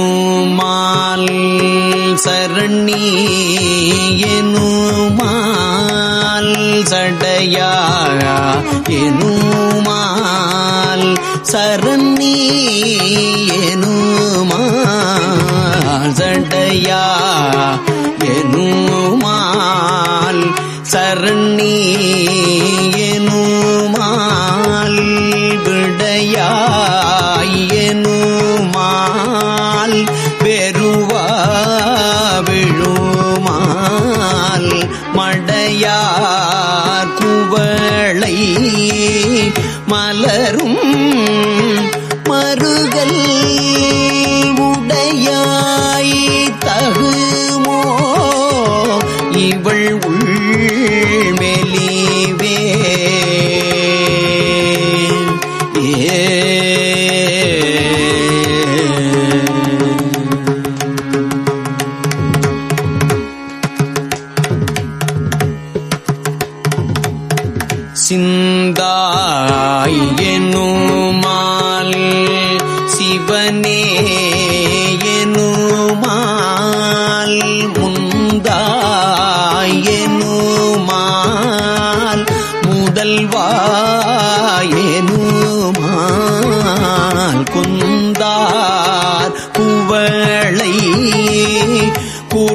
சடையாயனுமால் சரணி எனுமால் சடையா எனுமால் சரணி எனுமால் சடையா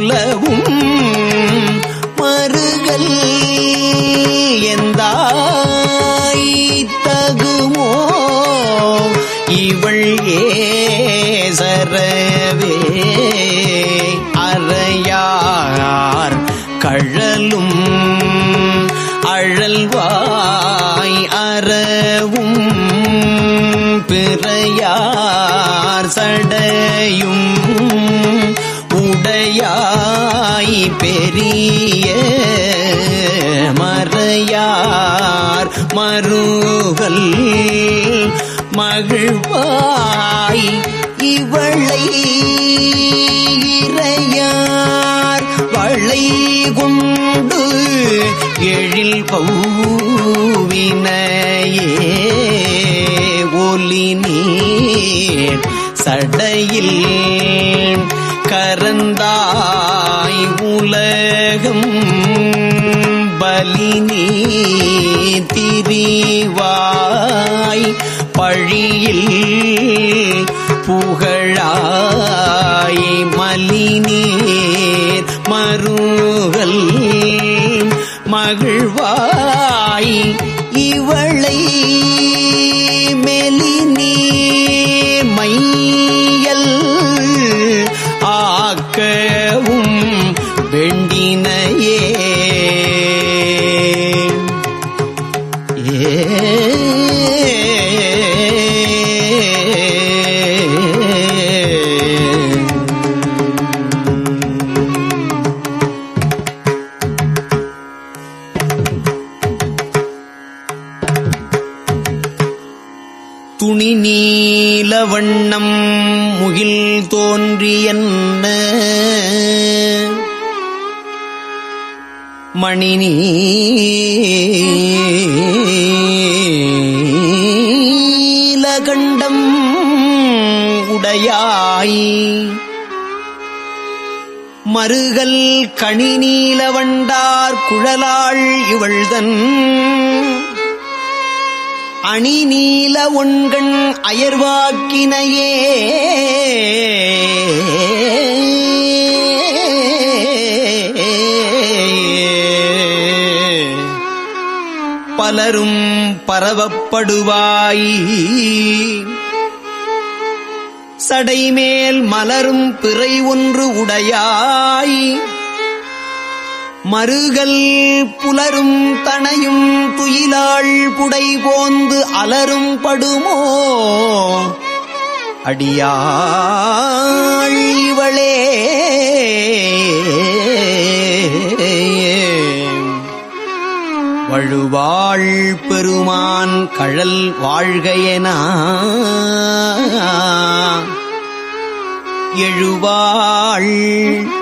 குலவும் மறையார் மருகல் மகிழ்வாய் இவளை இறையார் வளை கொண்டு எழில் பௌவினையே ஒலி நீர் சடையில் கரந்தா உலகம் பலி நீ திரிவாய் பழியில் புகழாய் மலினீர் மருகல். மகிழ்வாய் இவளை அணி நீல ஒண்கண் அயர்வாக்கினையே. பலரும் பரவப்படுவாய். சடைமேல் மலரும் பிறை ஒன்று உடையாய். மறுகள் புலரும் தனையும் துயிலாள் புடை போந்து அலரும் படுமோ? அடியாள் இவளே. வழுவாள் பெருமான் கழல் வாழ்கையனா. எழுவாள்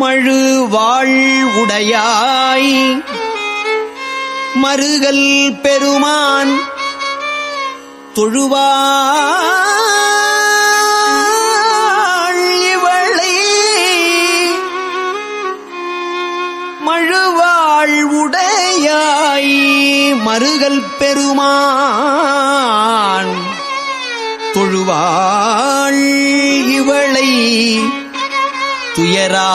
மழுவாள் உடையாய். மருகல் பெருமான் தொழுவாள்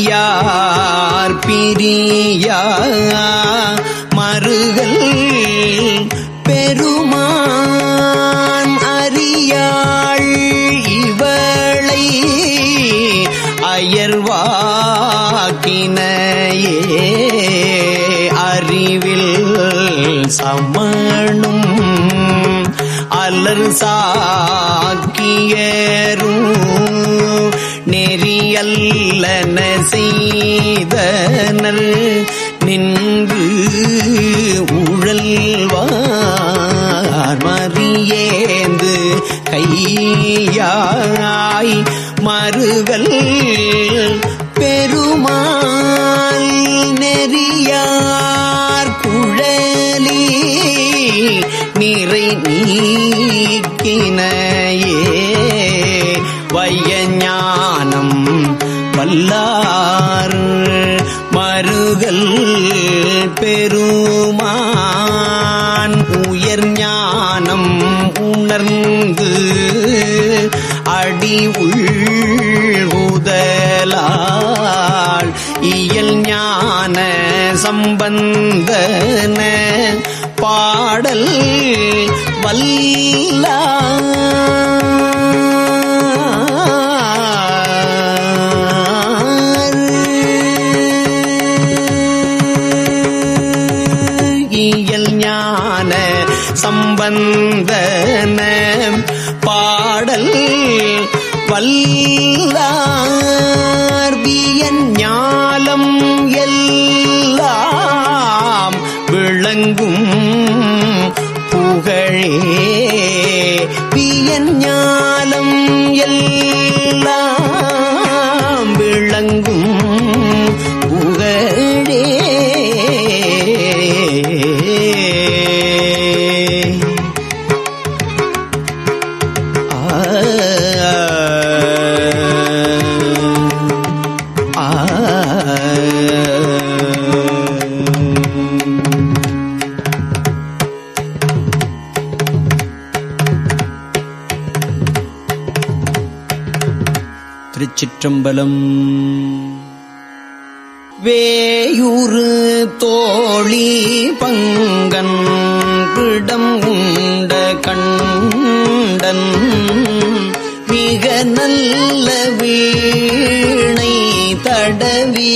பிரியார் பிரியா? மருகல் பெருமான் அறியாள் இவளை அயர்வாக்கினையே அறிவில் சமணும் அலர் சாக்கியர் நெறியல்லன செய்தனர் நின்று உழல்வார் மறியேந்து கையாய் மறுகள் பெருமாள் நெறியார் குழலி நிறை நீக்கின வல்லார் இயல் ஞான சம்பந்தன பாடல் பல்லா திருச்சிற்றம்பலம். வேயுறு தோழி பங்கன் பிடம் உண்ட கண்டன் மிக நல்ல வீணை தடவி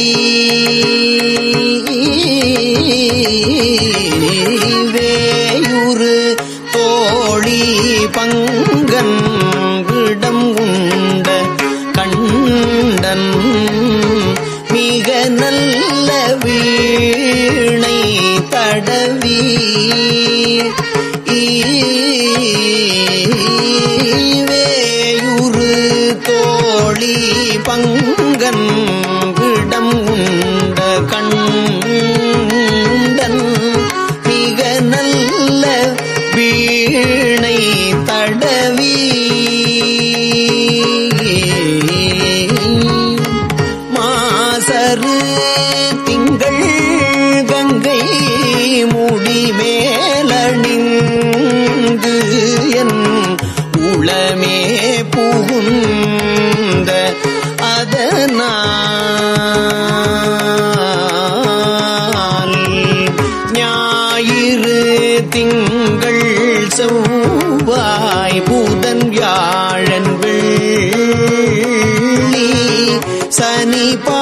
வேயுறு தோழி பங்கு பா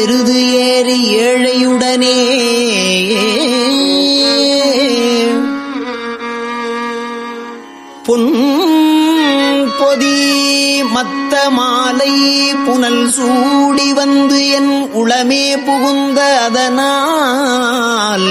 எருது ஏறி ஏழையுடனே. பொன் பொதி மத்த மாலை புனல் சூடி வந்து என் உளமே புகுந்த அதனால்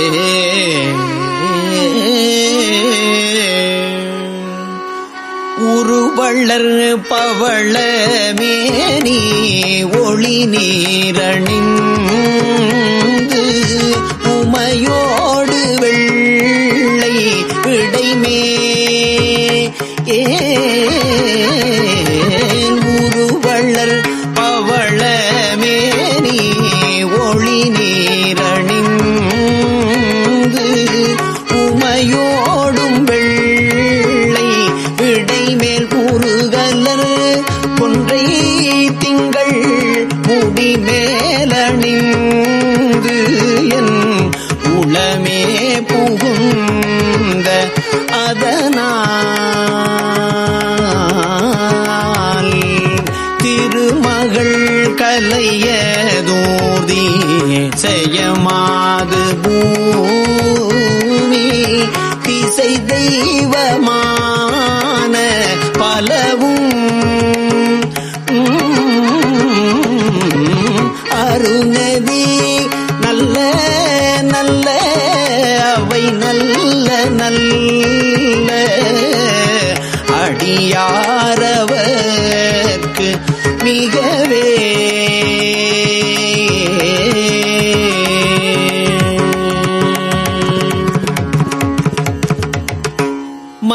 பவளர் பவள மேனி ஒளி நீரணிந்து செய்யமாது பூமி திசை தெய்வமான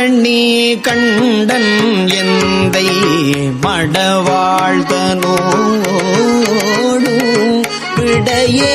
நஞ்சண்ணி கண்டன் எந்தை மடவாழ்தனோடு விடையே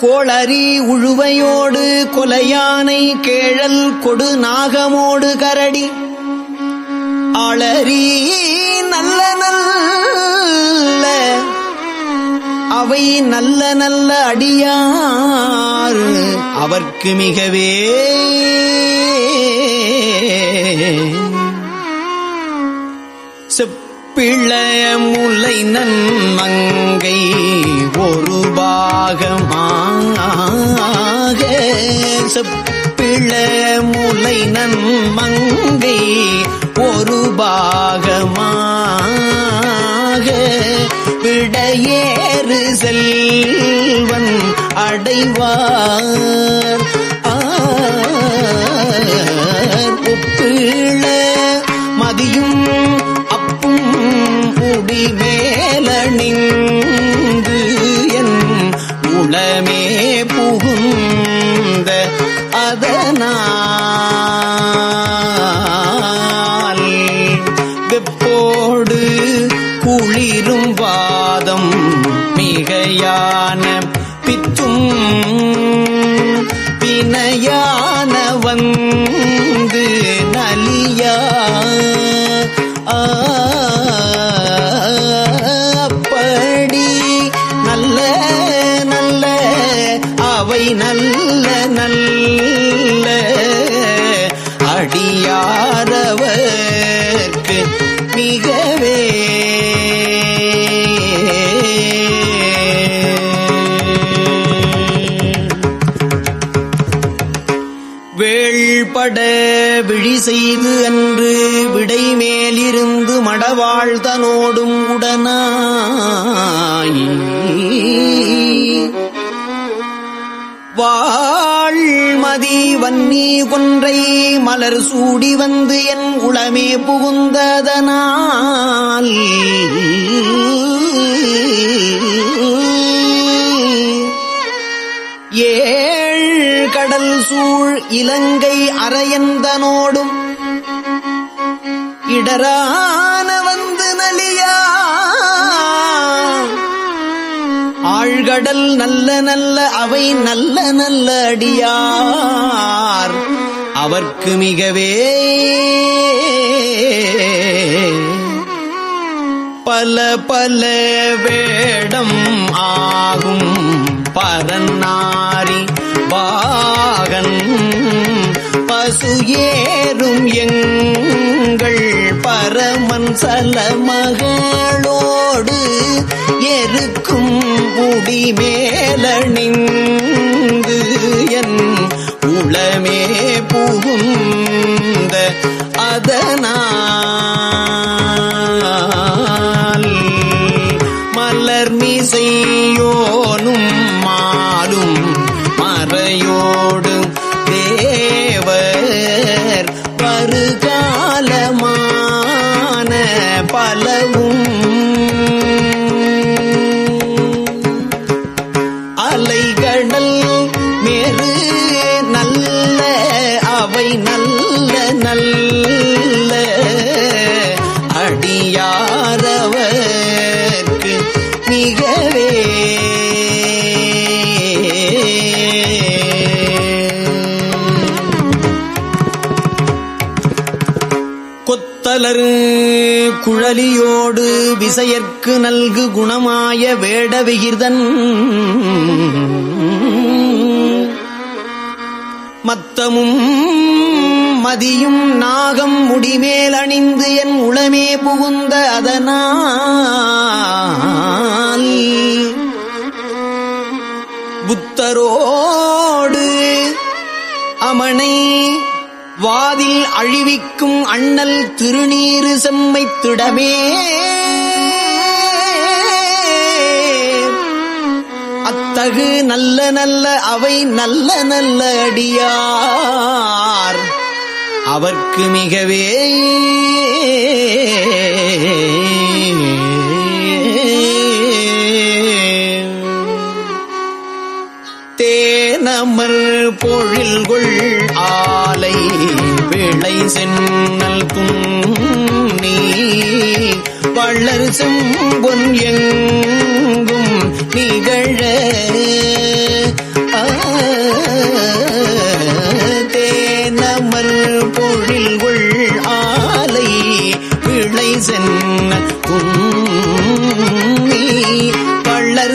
கோளரி உழுவையோடு கொலையானை கேழல் கொடு நாகமோடு கரடி. அளரி நல்ல நல்ல அவை நல்ல நல்ல அடியார் அவர்க்கு மிகவே செப்பிளைய முலை நன்மங்கை ஒரு பாகமா செப்பிள முலை நன்மங்கை ஒரு பாகமாக விடையேறு செல்வன் அடைவார். ஒப்பிள மதியும் அப்பும் முடி மேலணிந்து என் உளமே புகும் அதனால் வெப்போடு குளிரும் வாதம் மிகையான பித்தும் பிணையானவன் மறந்து மடவாழ்தனோடும் உடனாய். வாழ்மதி வன்னி கொன்றை மலர் சூடி வந்து என் உளமே புகுந்ததனால். ஏழ் கடல் சூழ் இலங்கை அரையந்தனோடும் இடரான வந்து நலியா? ஆழ்கடல் நல்ல நல்ல அவை நல்ல நல்ல அடியார். அவர்க்கு மிகவே பல பல வேடம் ஆகும் பரநாரி பாகன் பசு ஏறும் எங்கள் பரமன் சல மகளோடு எருக்கும் முடி மேலணிந்து என் உளமே புகுந்த அதனால் மலர் மீசை இசையற்கு நல்கு குணமாய வேட விகிர்தன் மத்தமும் மதியும் நாகம் முடிமேல் அணிந்து என் உளமே புகுந்த அதனால். புத்தரோடு அமனை வாதில் அழிவிக்கும் அண்ணல் திருநீறு செம்மைத்திடமே தகு நல்ல நல்ல அவை நல்ல நல்ல அடியார். அவர்க்கு மிகவே தேனமர் பொழில்கொள் ஆலை விளை சென்னல் துண்ணி வள்ளர் செம்பொன் எங்கும்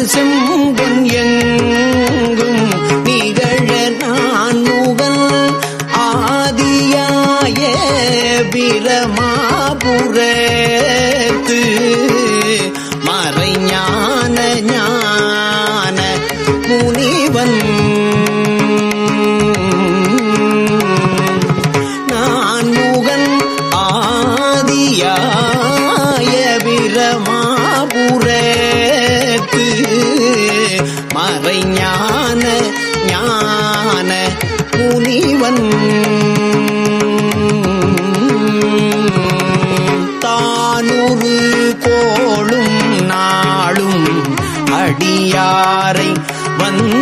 வள்ளர் அடியாரை வந்து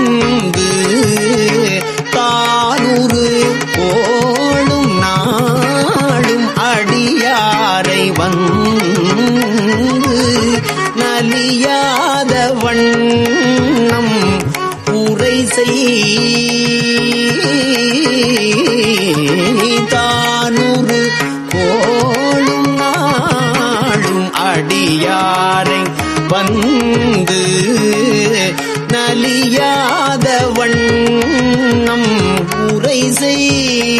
सही